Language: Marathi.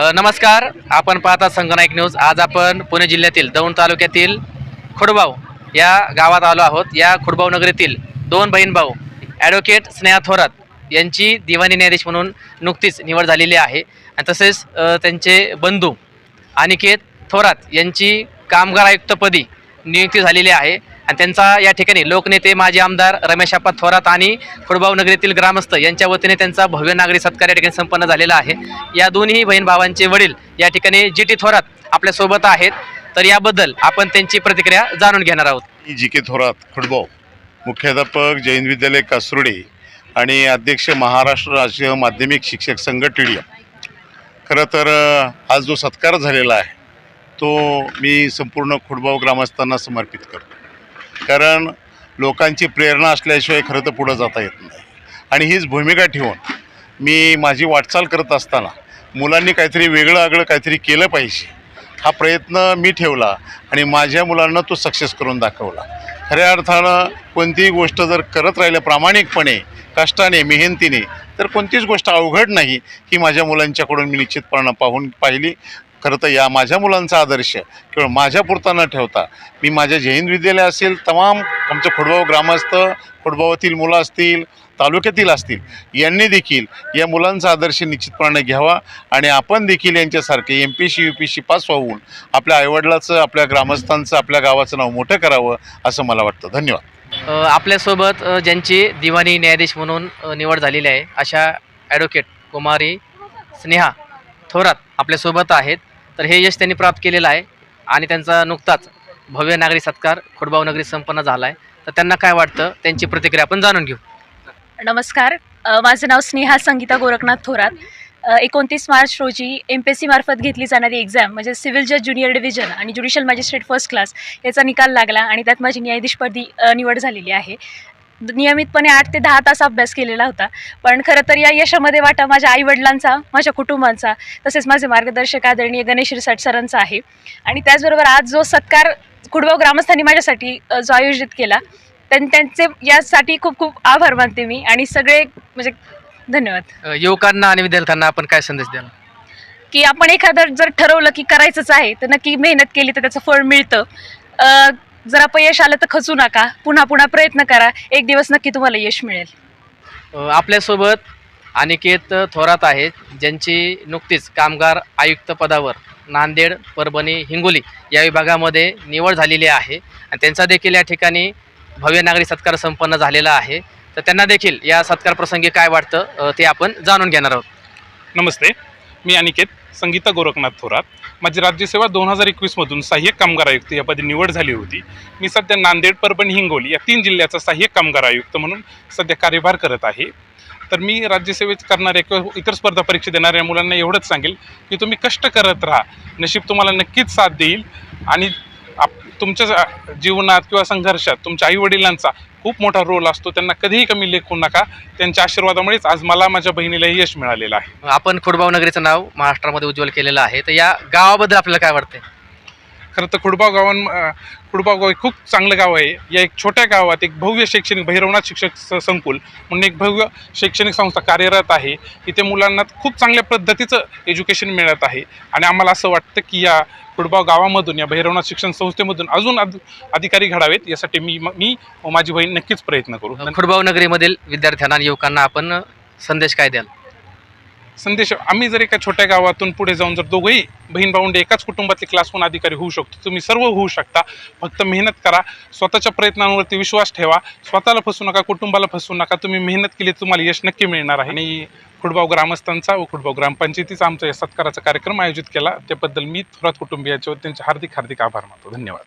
नमस्कार. आपण पाहता संगनायक न्यूज. आज आपण पुणे जिल्ह्यातील दौंड तालुक्यातील खुडबाव या गावात आलो आहोत. या खुडबाव नगरीतील दोन बहीण भाऊ ॲडव्होकेट स्नेहा थोरात यांची दिवाणी न्यायाधीश म्हणून नुकतीच निवड झालेली आहे. आणि तसेच त्यांचे बंधू अनिकेत थोरात यांची कामगार आयुक्तपदी नियुक्ती झालेली आहे. आणि त्यांचा या ठिकाणी लोकनेते माजी आमदार रमेश आप्पा थोरात आणि फुडबाव नगरीतील ग्रामस्थ यांच्या वतीने त्यांचा भव्य नागरी सत्कार या ठिकाणी संपन्न झालेला आहे. या दोन्ही बहीण भावांचे वडील या ठिकाणी जी टी थोरात आपल्यासोबत आहेत. तर याबद्दल आपण त्यांची प्रतिक्रिया जाणून घेणार आहोत. जी के थोरात खुडबाव मुख्याध्यापक जैन विद्यालय कासुर्डे आणि अध्यक्ष महाराष्ट्र राज्य माध्यमिक शिक्षक संघ टीडीएम खरं तर आज जो सत्कार झालेला आहे तो मी संपूर्ण खुडबाव ग्रामस्थांना समर्पित करतो. कारण लोकांची प्रेरणा असल्याशिवाय खरं तर पुढं जाता येत नाही. आणि हीच भूमिका ठेवून मी माझी वाटचाल करत असताना मुलांनी काहीतरी वेगळं आगळं काहीतरी केलं पाहिजे हा प्रयत्न मी ठेवला आणि माझ्या मुलांना तो सक्सेस करून दाखवला. खऱ्या अर्थानं कोणतीही गोष्ट जर करत राहिलं प्रामाणिकपणे कष्टाने मेहनतीने तर कोणतीच गोष्ट अवघड नाही ही माझ्या मुलांच्याकडून मी निश्चितपणानं पाहून पाहिली. खरं तर या माझ्या मुलांचा आदर्श केवळ माझ्यापुरता न ठेवता मी माझ्या जैन विद्यालय असेल तमाम आमचं खोडबाव ग्रामस्थ खोडबावातील मुलं असतील तालुक्यातील असतील यांनी देखील या मुलांचा आदर्श निश्चितपणाने घ्यावा आणि आपण देखील यांच्यासारखे M P C U P C pass होऊन आपल्या आईवडिलाचं आपल्या ग्रामस्थांचं आपल्या गावाचं नाव मोठं करावं असं मला वाटतं. धन्यवाद. आपल्यासोबत ज्यांची दिवाणी न्यायाधीश म्हणून निवड झालेली आहे अशा ॲडव्होकेट कुमारी स्नेहा थोरात आपल्यासोबत आहेत. तर हे यश त्यांनी प्राप्त केलेलं आहे आणि त्यांचा नुकताच भव्य नागरी सत्कार खुडबाव नगरी संपन्न झाला आहे तर त्यांना काय वाटतं? त्यांची प्रतिक्रिया आपण जाणून घेऊ. नमस्कार. माझं नाव स्नेहा संगीता गोरखनाथ थोरात. एकोणतीस मार्च रोजी एम पी एस सी मार्फत घेतली जाणारी एक्झाम म्हणजे सिव्हिल जज ज्युनियर डिव्हिजन आणि ज्युडिशियल मॅजिस्ट्रेट फर्स्ट क्लास याचा निकाल लागला आणि त्यात माझी न्यायाधीशपदी निवड झालेली आहे. नियमितपणे आठ ते दहा तास अभ्यास केलेला होता. पण खरं तर या यशामध्ये वाटा माझ्या आईवडिलांचा माझ्या कुटुंबांचा तसेच माझे मार्गदर्शक आदरणीय गणेश रिसाट सरांचा आहे. आणि त्याचबरोबर आज जो सत्कार कुडगाव ग्रामस्थांनी माझ्यासाठी जो आयोजित केला त्यां त्यांचे यासाठी खूप खूप आभार मानते मी. आणि सगळे म्हणजे धन्यवाद. युवकांना आणि विद्यार्थ्यांना आपण काय संदेश द्याल? की आपण एखादं जर ठरवलं की करायचंच आहे तर नक्की मेहनत केली तर त्याचं फळ मिळतं. जर अपयश आलं तर खचू नका. पुन्हा पुन्हा प्रयत्न करा. एक दिवस नक्की तुम्हाला यश मिळेल. अ, आपल्यासोबत अनिकेत थोरात आहेत ज्यांची नुकतीच कामगार आयुक्त पदावर नांदेड परभणी हिंगोली या विभागामध्ये निवड झालेली आहे. आणि त्यांचा देखील या ठिकाणी भव्य नागरी सत्कार संपन्न झालेला आहे. तर त्यांना देखील या सत्कार प्रसंगी काय वाटतं अ, ते आपण जाणून घेणार आहोत. नमस्ते. मी अनिकेत. संगीता गोरखनाथ थोरात. माझी राज्यसेवा दोन हजार एकवीसमधून सहाय्यक कामगार आयुक्त या पदी निवड झाली होती. मी सध्या नांदेड परभणी हिंगोली या तीन जिल्ह्याचा सहाय्यक कामगार आयुक्त म्हणून सध्या कार्यभार करत आहे. तर मी राज्यसेवेत करणाऱ्या किंवा इतर स्पर्धा परीक्षा देणाऱ्या मुलांना एवढंच सांगेल की तुम्ही कष्ट करत राहा. नशीब तुम्हाला नक्कीच साथ देईल आणि आप तुमच्या जीवनात किंवा संघर्षात तुमच्या आईवडिलांचा खूप मोठा रोल असतो. त्यांना कधीही कमी लेखू नका. त्यांच्या आशीर्वादामुळेच आज मला माझ्या बहिणीलाही यश मिळालेलं आहे. आपण खुडबाव नगरीचं नाव महाराष्ट्रामध्ये उज्ज्वल केलेलं आहे. तर या गावाबद्दल आपल्याला काय वाटतं खरं तर खुडबाव गावां खुडबाव गाव हे खूप चांगलं गाव आहे. या एक छोट्या गावात एक भव्य शैक्षणिक भैरवनाथ शिक्षक स- संकुल म्हणून एक भव्य शैक्षणिक संस्था कार्यरत आहे. इथे मुलांना खूप चांगल्या पद्धतीचं एज्युकेशन मिळत आहे. आणि आम्हाला असं वाटतं की या खुडबाव गावामधून या भैरवनाथ शिक्षण संस्थेमधून अजून अधिकारी घडावेत यासाठी मी मी व माझी बहीण नक्कीच प्रयत्न करू. खुडबाव नगरीमधील विद्यार्थ्यांना आणि युवकांना आपण संदेश काय द्याल? संदेश आम्ही जर एका छोट्या गावातून पुढे जाऊन जर दोघंही बहीण भावंडे एकाच कुटुंबातले क्लास वन अधिकारी होऊ शकतो. तुम्ही सर्व होऊ शकता. फक्त मेहनत करा. स्वतःच्या प्रयत्नांवरती विश्वास ठेवा. स्वतःला फसू नका कुटुंबाला फसू नका. तुम्ही मेहनत केली तुम्हाला यश नक्की मिळणार आहे. आणि खुडबाव ग्रामस्थांचा व खुडबाव ग्रामपंचायतीचा आमचा या सत्काराचा कार्यक्रम आयोजित केला. त्याबद्दल मी थोरात कुटुंबियाचे व त्यांचे हार्दिक हार्दिक आभार मानतो. धन्यवाद.